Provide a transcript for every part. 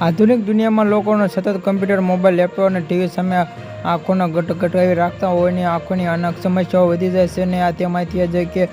આધુનિક દુનિયામાં લોકોને સતત કમ્પ્યુટર, મોબાઈલ, લેપટોપ અને ટીવી સામે આંખોના ઘટ ઘટાવી રાખતા હોવાની આંખોની અનેક સમસ્યાઓ વધી જાય છે અને આ તેમાંથી જ કે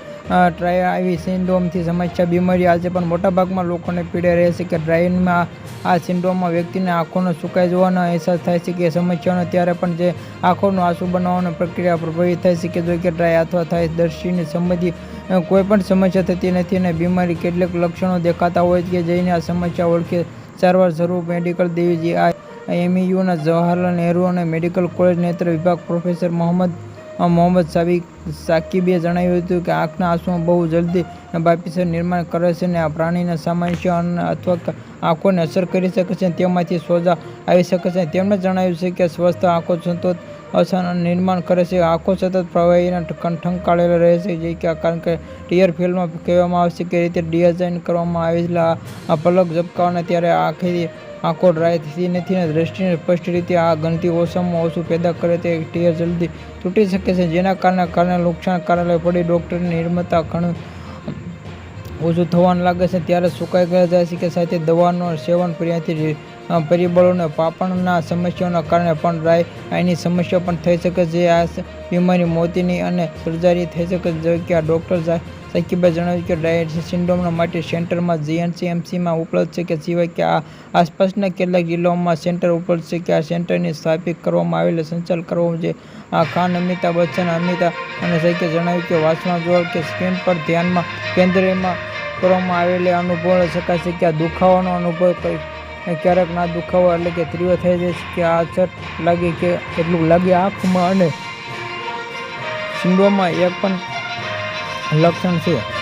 ડ્રાય આવી સિન્ડ્રોમથી સમસ્યા, બીમારી આજે પણ મોટાભાગમાં લોકોને પીડાઈ રહે છે કે ડ્રાયનમાં આ સિન્ડ્રોમમાં વ્યક્તિને આંખોનો સુકાઈ જવાનો અહેસાસ થાય છે કે સમસ્યાનો ત્યારે પણ જે આંખોનું આંસુ બનાવવાની પ્રક્રિયા પ્રભાવિત થાય છે કે જો કે ડ્રાય અથવા થાય દર્શીને સંબંધી કોઈપણ કોઈ પણ સમસ્યા થતી નથી અને બીમારી કેટલાક લક્ષણો દેખાતા હોય કે જઈને આ સમસ્યા ઓળખે સારવાર સ્વરૂપ મેડિકલ દેવીજી આ એમયુના જવાહરલાલ નહેરુ અને મેડિકલ કોલેજ નેત્ર વિભાગ પ્રોફેસર મોહમ્મદ મોહમ્મદ સાબિક સાકીબે જણાવ્યું હતું કે આંખના આંસુમાં બહુ જલ્દી બાપીસર નિર્માણ કરે છે અને આ પ્રાણીના સામાન્ય અને અથવા આંખોને અસર કરી શકે છે તેમાંથી સોજા આવી શકે છે. તેમણે જણાવ્યું છે કે સ્વસ્થ આંખો સંતોષ અસર નિર્માણ કરે છે. આંખો સતત પ્રવાહીના ઠંકાળેલા રહે છે. જે કે કારણ કે ટીયર ફિલ્મમાં કહેવામાં આવે છે કે રીતે ડિઝાઇન કરવામાં આવેલા આ પલક ઝબકાવવાના ત્યારે આખી આંખો ડ્રાય થતી નથી અને દ્રષ્ટિને સ્પષ્ટ રીતે આ ગણતી ઓછામાં ઓછું પેદા કરે તે ટીયર જલ્દી તૂટી શકે છે. જેના કારણે કારણે નુકસાન કારણે પડી ડૉક્ટરની નિર્માતા ઘણું ઓછું થવાનું લાગે છે, ત્યારે સુકાઈ ગયા જાય છે કે સાથે દવાનું સેવન કર્યાથી પરિબળોને પાપણના સમસ્યાઓના કારણે પણ ડ્રાય આઈની સમસ્યા પણ થઈ શકે છે. આ બીમારી મોતીની અને સર્જરી થઈ શકે છે. કે ડૉક્ટર સાકીબે જણાવ્યું કે ડ્રાય સિન્ડ્રોમના માટે સેન્ટરમાં જીએનસીએમસીમાં ઉપલબ્ધ છે કે સિવાય કે આ આસપાસના કેટલાક જિલ્લાઓમાં સેન્ટર ઉપલબ્ધ છે કે આ સેન્ટરની સ્થાપિત કરવામાં આવેલ સંચાલન કરવું છે આ ખાન અમિતાભ બચ્ચન અમિતાભ અને સૈકે જણાવ્યું કે વાસણા જોડ કે સ્ક્રીન પર ધ્યાનમાં કેન્દ્રમાં કરવામાં આવેલી અનુભવ શકાય છે કે આ દુખાવાનો અનુભવ કરી ક્યારેક ના દુખાવો એટલે કે તીવ્ર થઈ જાય કે આ અસર લાગે કે એટલું લાગે આંખમાં અને સિન્ડ્રોમમાં એક પણ લક્ષણ છે.